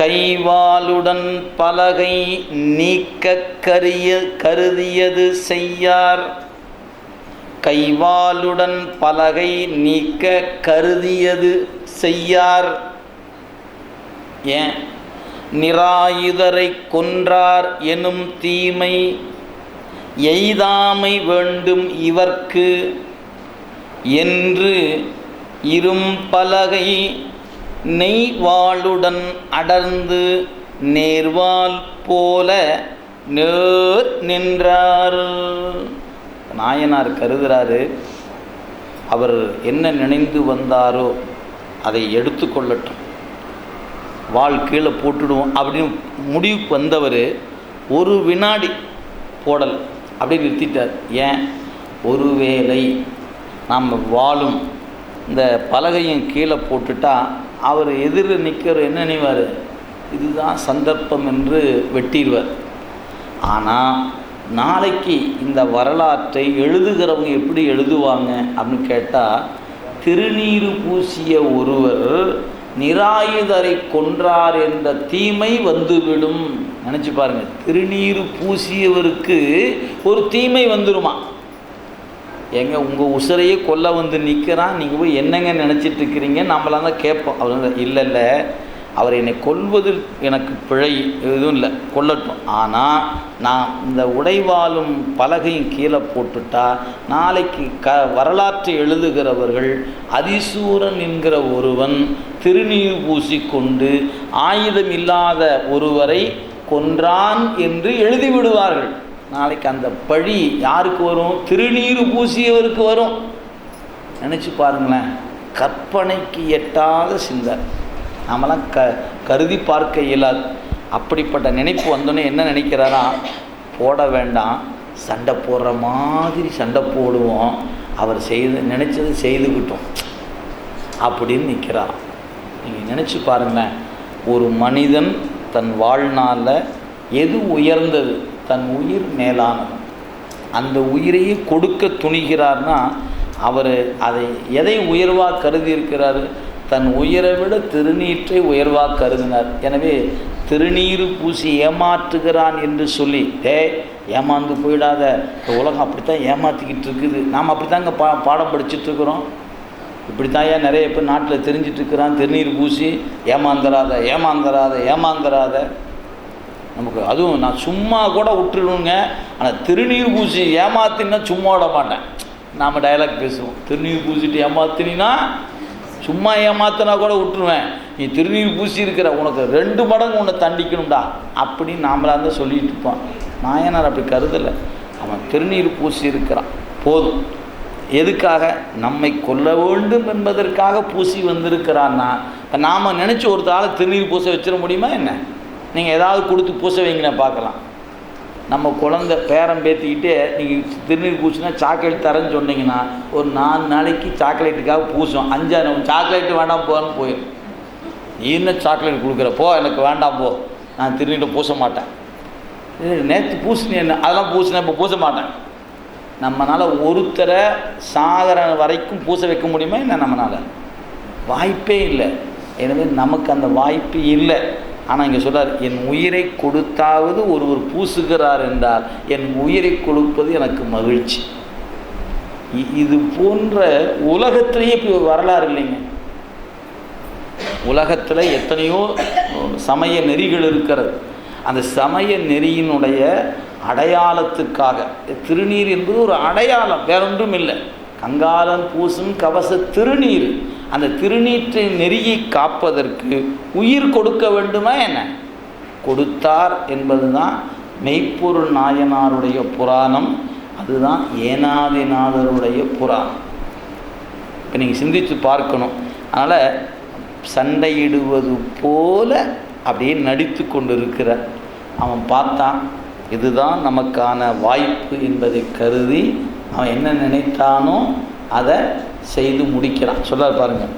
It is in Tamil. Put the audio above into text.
கைவாளுடன் பலகை நீக்க கரிய கருதியது செய்யார். கைவாளுடன் பலகை நீக்க கருதியது செய்யார். ஏன்? நிராயுதரை கொன்றார் எனும் தீமை எய்தாமை வேண்டும் இவர்க்கு. என்று இரும்பலகை நெய்வாளுடன் அடர்ந்து நேர்வால் போல நேர் நின்றார். நாயனார் கருதுகிறாரு அவர் என்ன நினைந்து வந்தாரோ அதை எடுத்துக்கொள்ளட்டும் வாள் கீழே போட்டுடுவோம் அப்படின்னு முடிவுக்கு வந்தவர் ஒரு வினாடி போடல் அப்படியே நிறுத்திட்டார். ஏன்? ஒருவேளை நாம் வாழும் இந்த பலகையும் கீழே போட்டுட்டா அவர் எதிரில் நிற்கிற என்ன நினைவார்? இதுதான் சந்தர்ப்பம் என்று வெட்டிடுவார். ஆனால் நாளைக்கு இந்த வரலாற்றை எழுதுகிறவங்க எப்படி எழுதுவாங்க அப்படின்னு கேட்டால் திருநீறு பூசிய ஒருவர் நிராயுதரை கொன்றார் என்ற தீமை வந்துவிடும். நினச்சி பாருங்கள் திருநீறு பூசியவருக்கு ஒரு தீமை வந்துருமா? எங்க உங்கள் உசுரையே கொல்ல வந்து நிற்கிறான் நீங்கள் போய் என்னங்க நினச்சிட்டு இருக்கிறீங்க நம்மளாம் தான் கேட்போம். அவர் இல்லை இல்லை அவர் என்னை கொல்வதில் எனக்கு பிழை எதுவும் இல்லை கொல்லட்டும். ஆனால் நான் இந்த உடைவாளும் பலகையும் கீழே போட்டுட்டா நாளைக்கு க வரலாற்றை எழுதுகிறவர்கள் அதிசூரன் என்கிற ஒருவன் திருநீர் பூசிக்கொண்டு ஆயுதம் இல்லாத ஒருவரை கொன்றான் என்று எழுதிவிடுவார்கள். நாளைக்கு அந்த பழி யாருக்கு வரும்? திருநீர் பூசியவருக்கு வரும். நினச்சி பாருங்களேன். கற்பனைக்கு எட்டாத சிந்தனை நாமெல்லாம் க கருதி பார்க்க இயலாது. அப்படிப்பட்ட நினைப்பு வந்தோடனே என்ன நினைக்கிறாரா? போட வேண்டாம். சண்டை போடுற மாதிரி சண்டை போடுவோம். அவர் செய்து நினச்சது செய்துக்கிட்டோம் அப்படின்னு நிற்கிறார் நீங்கள் நினச்சி பாருங்களேன். ஒரு மனிதன் தன் வாழ்நாளில் எது உயர்ந்தது? தன் உயிர் மேலானது. அந்த உயிரையே கொடுக்க துணிகிறார்னா அவர் அதை எதை உயர்வாக கருதி இருக்கிறாரு தன் உயிரை விட திருநீற்றை உயர்வாக கருதினார். எனவே திருநீர் பூசி ஏமாற்றுகிறான் என்று சொல்லி டே ஏமாந்து போயிடாத. இந்த உலகம் அப்படித்தான் ஏமாற்றிக்கிட்டு இருக்குது நாம் அப்படித்தாங்க பா பாடம் படிச்சுட்டு இருக்கிறோம் இப்படித்தான் ஏன் நிறைய பேர் நாட்டில் தெரிஞ்சிட்ருக்கிறான் திருநீர் பூசி ஏமாந்தராத ஏமாந்தராத ஏமாந்தராத நமக்கு அதுவும் நான் சும்மா கூட விட்டுருணுங்க. ஆனால் திருநீர் பூசி ஏமாத்தினா சும்மா விட மாட்டேன். நாம் டயலாக் பேசுவோம். திருநீர் பூசிட்டு ஏமாத்தினா சும்மா ஏமாத்தினா கூட விட்டுருவேன். நீ திருநீர் பூசி இருக்கிற உனக்கு ரெண்டு மடங்கு உன்னை தண்டிக்கணும்டா அப்படின்னு நாமளாக இருந்தால் சொல்லிட்டு இருப்பான் நாயனார் அப்படி கருதலை. அவன் திருநீர் பூசி இருக்கிறான். போதும். எதுக்காக? நம்மை கொல்ல வேண்டும் என்பதற்காக பூசி வந்திருக்கிறான்னா இப்போ நாம் நினச்சி ஒரு திருநீர் பூச வச்சிட முடியுமா என்ன? நீங்கள் ஏதாவது கொடுத்து பூச வைங்கன்னு பார்க்கலாம். நம்ம குழந்த பேரம் பேத்திக்கிட்டே நீங்கள் திருநீர் பூசினா சாக்லேட் தரேன்னு சொன்னீங்கன்னா ஒரு நாலு நாளைக்கு சாக்லேட்டுக்காக பூசும். அஞ்சாறு சாக்லேட்டு வேண்டாம் போன்னு போயிடும் நீ என்ன சாக்லேட் கொடுக்குற? போ எனக்கு வேண்டாம் போ. நான் திருநீரை பூச மாட்டேன். நேற்று பூசினி என்ன? அதெல்லாம் பூசினேன் இப்போ பூச மாட்டேன். நம்மளால் ஒருத்தரை சாகர வரைக்கும் பூச வைக்க முடியுமா? என்ன நம்மளால் வாய்ப்பே இல்லை. எனவே நமக்கு அந்த வாய்ப்பு இல்லை. ஆனால் இங்கே சொல்கிறார் என் உயிரை கொடுத்தாவது ஒருவர் பூசுகிறார் என்றால் என் உயிரை கொடுப்பது எனக்கு மகிழ்ச்சி. இது போன்ற உலகத்திலேயே இப்போ வரலாறு இல்லைங்க. உலகத்தில் எத்தனையோ சமய நெறிகள் இருக்கிறது. அந்த சமய நெறியினுடைய அடையாளத்துக்காக திருநீர் என்பது ஒரு அடையாளம் வேறொன்றும் இல்லை கங்காலம் பூசும் கவச திருநீர். அந்த திருநீற்றை நெறியை காப்பதற்கு உயிர் கொடுக்க வேண்டுமா என்ன? கொடுத்தார் என்பதுதான் மெய்ப்பொருள் நாயனாருடைய புராணம். அதுதான் ஏனாதிநாதருடைய புராணம். இப்போ நீங்கள் சிந்தித்து பார்க்கணும். அதனால் சண்டையிடுவது போல அப்படியே நடித்து கொண்டு இருக்கிற அவன் பார்த்தான். இதுதான் நமக்கான வாய்ப்பு என்பதை கருதி அவன் என்ன நினைத்தானோ அதை செய்து முடிக்கிறான் சொல்ல பாருங்கள்